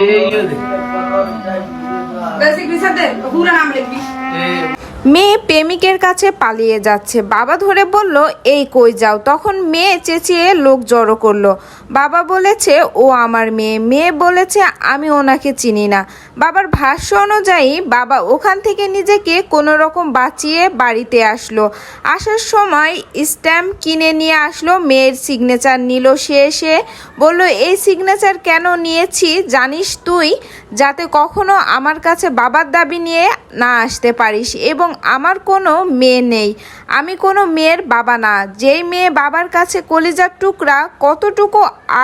ਇਹ ਹੀ ਉਹਦੇ ਵैसे भी सब पूरा नाम लिख दी ਤੇ মেয়ে প্রেমিকের কাছে পালিয়ে যাচ্ছে। বাবা ধরে বলল, এই কই যাও? তখন মেয়ে চেঁচিয়ে লোক জড়ো করল। বাবা বলেছে, ও আমার মেয়ে। মেয়ে বলেছে, আমি ওনাকে চিনি না। বাবার ভাষ্য অনুযায়ী, বাবা ওখান থেকে নিজেকে কোনো রকম বাঁচিয়ে বাড়িতে আসলো। আসার সময় স্ট্যাম্প কিনে নিয়ে আসলো, মেয়ের সিগনেচার নিল সে এসে। বলল, এই সিগনেচার কেন নিয়েছি? জানিস তুই, যাতে কখনো আমার কাছে বাবার দাবি নিয়ে না আসতে পারিস। এবং আমার কোনো মেয়ে নেই। আমি কোনো মেয়ের বাবা না। যেই মেয়ে বাবার কাছে কলিজার টুকরা কতটুকু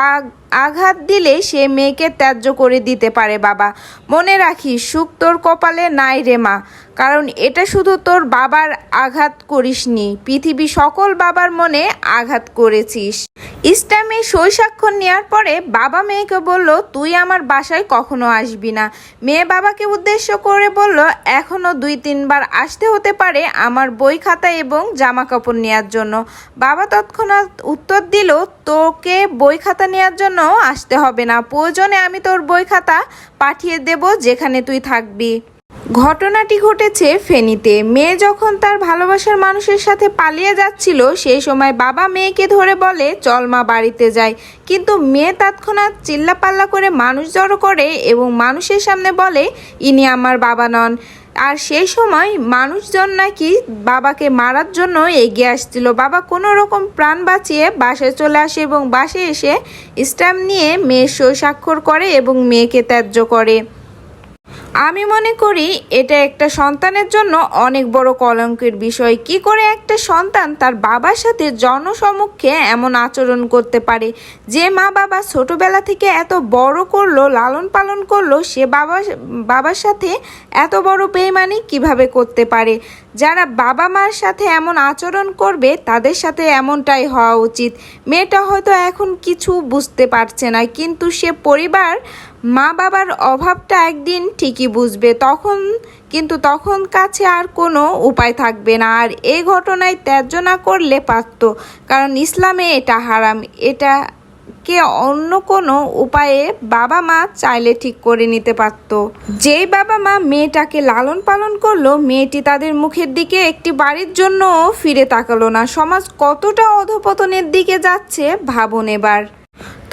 আগ আঘাত দিলে সে মেয়েকে ত্যায্য করে দিতে পারে, বাবা। মনে রাখিস, সুখ তোর কপালে নাই রে মা। কারণ এটা শুধু তোর বাবার আঘাত করিসনি, পৃথিবী সকল বাবার মনে আঘাত করেছিস। ইসলামে সই স্বাক্ষর নেওয়ার পরে বাবা মেয়েকে বলল, তুই আমার বাসায় কখনো আসবি না। মেয়ে বাবাকে উদ্দেশ্য করে বলল, এখনও দুই, তিনবার আসতে হতে পারে আমার বই খাতা এবং জামা কাপড় নেওয়ার জন্য। বাবা তৎক্ষণাৎ উত্তর দিল, তোকে বই খাতা নেওয়ার জন্য আসতে হবে না। প্রয়োজনে আমি তোর বই খাতা পাঠিয়ে দেব যেখানে তুই থাকবি। ঘটনাটি ঘটেছে ফেনীতে। মেয়ে যখন তার ভালোবাসার মানুষের সাথে পালিয়ে যাচ্ছিল, সেই সময় বাবা মেয়েকে ধরে বলে, চল মা, বাড়িতে যাই। কিন্তু মেয়ে তৎক্ষণাৎ চিল্লাপাল্লা করে মানুষ জড়ো করে এবং মানুষের সামনে বলে, ইনি আমার বাবা নন। আর সেই সময় মানুষজন নাকি বাবাকে মারার জন্য এগিয়ে আসছিল। বাবা কোনো রকম প্রাণ বাঁচিয়ে বাসায় চলে আসে এবং বাসে এসে স্ট্যাম্প নিয়ে মেয়ের সই স্বাক্ষর করে এবং মেয়েকে ত্যায্য করে। আমি মনে করি এটা একটা সন্তানের জন্য অনেক বড় কলঙ্কের বিষয়। কি করে একটা সন্তান তার বাবার সাথে জনসমক্ষে এমন আচরণ করতে পারে? যে মা বাবা ছোটবেলা থেকে এত বড় করল, লালন পালন করল, সে বাবা, বাবার সাথে এত বড় বেইমানি কীভাবে করতে পারে? যারা বাবা মার সাথে এমন আচরণ করবে, তাদের সাথে এমনটাই হওয়া উচিত। মেয়েটা হয়তো এখন কিছু বুঝতে পারছে না, কিন্তু সে পরিবার মা বাবার অভাবটা একদিন ঠিকই বুঝবে। তখন, কিন্তু তখন কাছে আর কোনো উপায় থাকবে না। আর এই ঘটনায় ত্যায্য না করলে পারত, কারণ ইসলামে এটা হারাম। এটা কে অন্য কোনো উপায়ে বাবা মা চাইলে ঠিক করে নিতে পারত। যেই বাবা মা মেয়েটাকে লালন পালন করল, মেয়েটি তাদের মুখের দিকে একটি বাড়ির জন্য ফিরে তাকালো না। সমাজ কতটা অধপতনের দিকে যাচ্ছে ভাবুন এবার।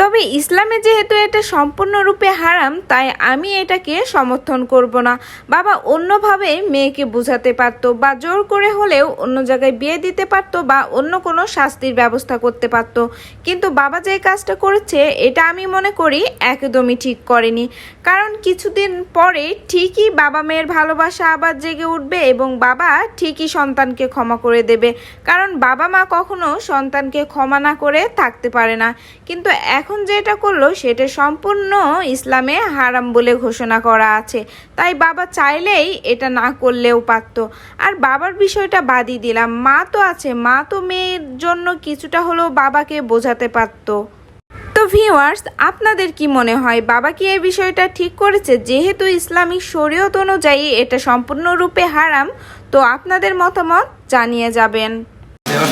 তবে ইসলামে যেহেতু এটা সম্পূর্ণরূপে হারাম, তাই আমি এটাকে সমর্থন করব না। বাবা অন্যভাবে মেয়েকে বোঝাতে পারতো বা জোর করে হলেও অন্য জায়গায় বিয়ে দিতে পারতো বা অন্য কোনো শাস্তির ব্যবস্থা করতে পারতো। কিন্তু বাবা যে কাজটা করেছে, এটা আমি মনে করি একদমই ঠিক করেনি। কারণ কিছুদিন পরে ঠিকই বাবা মেয়ের ভালোবাসা আবার জেগে উঠবে এবং বাবা ঠিকই সন্তানকে ক্ষমা করে দেবে। কারণ বাবা মা কখনো সন্তানকে ক্ষমা না করে থাকতে পারে না। কিন্তু এখন যেটা করল, সেটা সম্পূর্ণ ইসলামে হারাম বলে ঘোষণা করা আছে। তাই বাবা চাইলেই এটা না করলেও পারত। আর বাবার বিষয়টা বাদই দিলাম। মা তো আছে, মা তো মেয়ের জন্য কিছুটা হলেও বাবাকে বোঝাতে পারতো। তো ভিউয়ার্স আপনাদের কি মনে হয়, বাবা কি এই বিষয়টা ঠিক করেছে? যেহেতু ইসলামিক শরীয়ত অনুযায়ী এটা সম্পূর্ণরূপে হারাম, তো আপনাদের মতামত জানিয়ে যাবেন।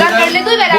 দরকার হলে তুই বেড়া